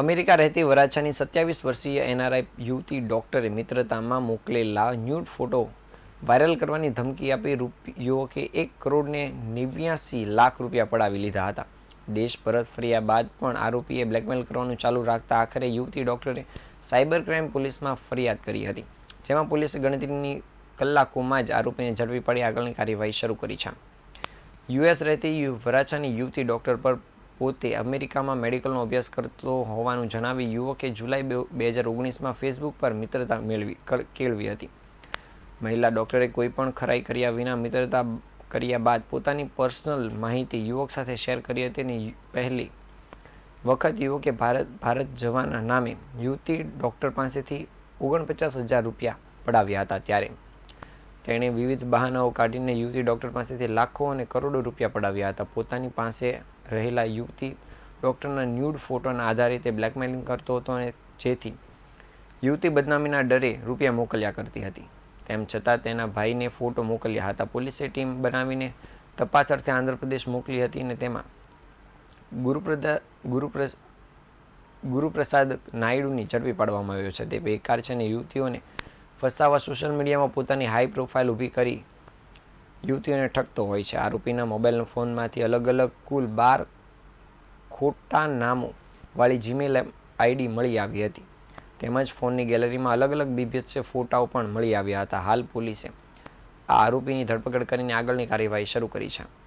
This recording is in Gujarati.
અમેરિકા રહેતી વરાછાની સત્યાવીસ વર્ષીય એનઆરઆઈ યુવતી ડોક્ટરે મિત્રતામાં મોકલેલા ન્યૂડ ફોટો વાયરલ કરવાની ધમકી આપી યુવકે એક કરોડને નેવ્યાસી લાખ રૂપિયા પડાવી લીધા હતા. દેશ પરત ફર્યા બાદ પણ આરોપીએ બ્લેકમેલ કરવાનું ચાલુ રાખતા આખરે યુવતી ડોક્ટરે સાયબર ક્રાઇમ પોલીસમાં ફરિયાદ કરી હતી, જેમાં પોલીસે ગણતરીની કલાકોમાં જ આરોપીને ઝડપી પાડી આગળની કાર્યવાહી શરૂ કરી છે. યુએસ રહેતી વરાછાની યુવતી ડોક્ટર પર પોતે અમેરિકામાં મેડિકલનો અભ્યાસ કરતો હોવાનું જણાવી યુવકે જુલાઈ બે હજાર ઓગણીસમાં ફેસબુક પર મિત્રતા મેળવી કેળવી હતી. મહિલા ડૉક્ટરે કોઈપણ ખરાઈ કર્યા વિના મિત્રતા કર્યા બાદ પોતાની પર્સનલ માહિતી યુવક સાથે શેર કરી હતી અને પહેલી વખત યુવકે ભારત ભારત જવાના નામે યુવતી ડૉક્ટર પાસેથી ઓગણપચાસ હજાર રૂપિયા પડાવ્યા હતા ત્યારે તેણે વિવિધ બહાનાઓ કાઢીને યુવતી ડૉક્ટર પાસેથી લાખો અને કરોડો રૂપિયા પડાવ્યા હતા. પોતાની પાસે રહેલા યુવતી ડૉક્ટરના ન્યૂડ ફોટોના આધારે તે બ્લેકમેલિંગ કરતો હતો અને જેથી યુવતી બદનામીના ડરે રૂપિયા મોકલ્યા કરતી હતી. તેમ છતાં તેના ભાઈને ફોટો મોકલ્યા હતા. પોલીસે ટીમ બનાવીને તપાસ અર્થે આંધ્રપ્રદેશ મોકલી હતી અને તેમાં ગુરુપ્રદા, ગુરુપ્રસ, ગુરુપ્રસાદ નાયડુની ઝડપી પાડવામાં આવ્યો છે. તે બેકાર છે અને યુવતીઓને ફસાવા સોશિયલ મીડિયામાં પોતાની હાઈ પ્રોફાઇલ ઊભી કરી યુવતીઓને ઠગતો હોય છે. આરોપીના મોબાઈલ ફોનમાંથી અલગ અલગ કુલ બાર ખોટા નામો વાળી જીમેલ આઈડી મળી આવી હતી. તેમજ ફોનની ગેલેરીમાં અલગ અલગ બીભત્સ ફોટાઓ પણ મળી આવ્યા હતા. હાલ પોલીસે આ આરોપીની ધરપકડ કરીને આગળની કાર્યવાહી શરૂ કરી છે.